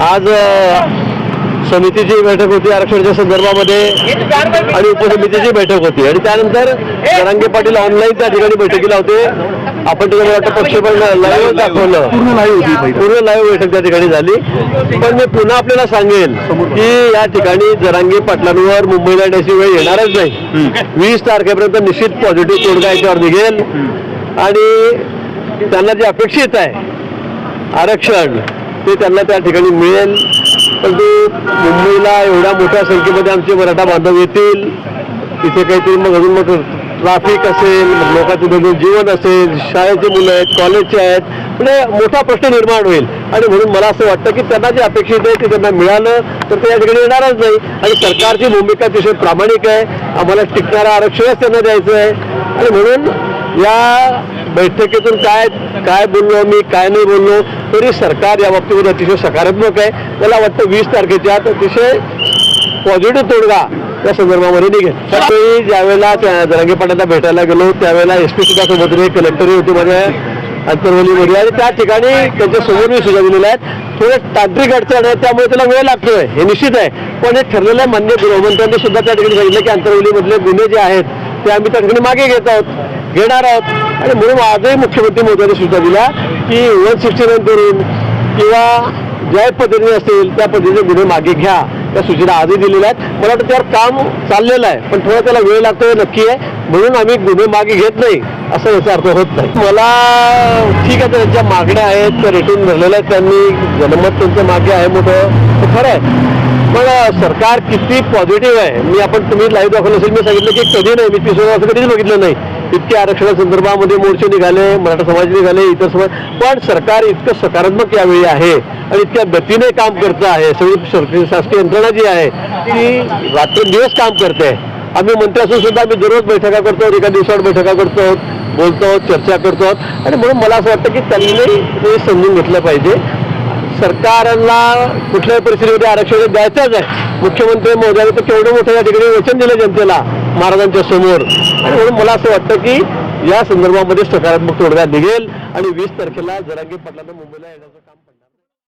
आज समितीची बैठक होती आरक्षणाच्या संदर्भामध्ये आणि उपसमितीची बैठक होती. आणि त्यानंतर जरांगे पाटील ऑनलाईन त्या ठिकाणी बैठकीला होते. आपण ठिकाणी वाटतं पक्ष पण लाईव्ह दाखवलं. पूर्ण लाईव्ह होती बैठक. पूर्ण लाईव्ह बैठक त्या ठिकाणी झाली. पण मी पुन्हा आपल्याला सांगेल की या ठिकाणी जरांगे पाटलांवर मुंबईला येण्याची वेळ येणारच नाही. वीस तारखेपर्यंत निश्चित पॉझिटिव्ह तोडगा याच्यावर निघेल. आणि त्यांना जे अपेक्षित आहे आरक्षण ते त्यांना त्या ठिकाणी मिळेल. परंतु मुंबईला एवढ्या मोठ्या संख्येमध्ये आमचे मराठा बांधव येतील. तिथे काहीतरी मग अजून मग ट्राफिक असेल लोकांचे लोकांचं दैनंदिन जीवन असेल शाळेचे मुलं आहेत कॉलेजचे आहेत. म्हणजे मोठा प्रश्न निर्माण होईल. आणि म्हणून मला असं वाटतं की त्यांना जे अपेक्षित आहे ते त्यांना मिळालं तर ते या ठिकाणी येणारच नाही. आणि सरकारची भूमिका अतिशय प्रामाणिक आहे. आम्हाला टिकणारं आरक्षणच त्यांना द्यायचं आहे. आणि म्हणून या बैठकीतून काय काय बोललो मी काय नाही बोललो तरी सरकार या बाबतीमध्ये अतिशय सकारात्मक आहे. मला वाटतं वीस तारखेच्या आत अतिशय पॉझिटिव्ह तोडगा या संदर्भामध्ये निघेल. त्यावेळी ज्यावेळेला त्या जरांगे पाटलांना भेटायला गेलो त्यावेळेला एस पी सुद्धा सोबत कलेक्टरही होते माझ्या अंतर्वलीमध्ये आणि त्या ठिकाणी त्यांच्यासमोर मी सुद्धा दिलेल्या आहेत. थोडे तांत्रिक अडचण आहे त्यामुळे त्याला वेळ लागतोय हे निश्चित आहे. पण हे ठरलेलं आहे मान्य गृहमंत्र्यांनी सुद्धा त्या ठिकाणी सांगितलं की अंतर्वलीमधले गुन्हे जे आहेत ते आम्ही त्या ठिकाणी मागे घेत आहोत. घेणार आहोत. आणि म्हणून आजही मुख्यमंत्री मोदयांनी सुद्धा दिला की वन सिक्स्टी नाईन करून किंवा ज्या पद्धतीने असतील त्या पद्धतीने गुन्हे मागे घ्या. त्या सूचना आधी दिलेल्या आहेत. मला वाटतं त्यावर काम चाललेलं आहे. पण थोडा त्याला वेळ लागतो हे नक्की आहे. म्हणून आम्ही गुन्हे मागे घेत नाही असं याचा अर्थ होत नाही. मला ठीक आहे त्यांच्या मागण्या आहेत त्या रेटून भरलेल्या आहेत त्यांनी. जनमत त्यांच्या मागे आहे मोठं. ते खरं आहे. पण सरकार किती पॉझिटिव्ह आहे. मी आपण तुम्ही लाईव्ह दाखवलं असेल मी सांगितलं की कधी नाही मी तीस असं कधीच बघितलं नाही. इतके आरक्षणासंदर्भामध्ये मोर्चे निघाले मराठा समाज निघाले इतर समाज पण सरकार इतकं सकारात्मक यावेळी आहे आणि इतक्या गतीने काम करतं आहे. सगळी शासकीय यंत्रणा जी आहे ती रात्रंदिवस काम करते. आम्ही मंत्री असून सुद्धा आम्ही दररोज बैठका करतो एका दिवसावर बैठका करतो बोलतो चर्चा करतो. आणि म्हणून मला असं वाटतं की त्यांनी हे समजून घेतलं पाहिजे. सरकारला कुठल्याही परिस्थितीमध्ये आरक्षण द्यायचंच आहे मुख्यमंत्री महोदयांनी तर केवढं मोठं या ठिकाणी वचन दिलं जनतेला महाराजांच्या समोर. आणि म्हणून मला असं वाटतं की या संदर्भामध्ये सकारात्मक तोडगा निघेल आणि वीस तारखेला जरांगी पाटलांना मुंबईला येण्याचं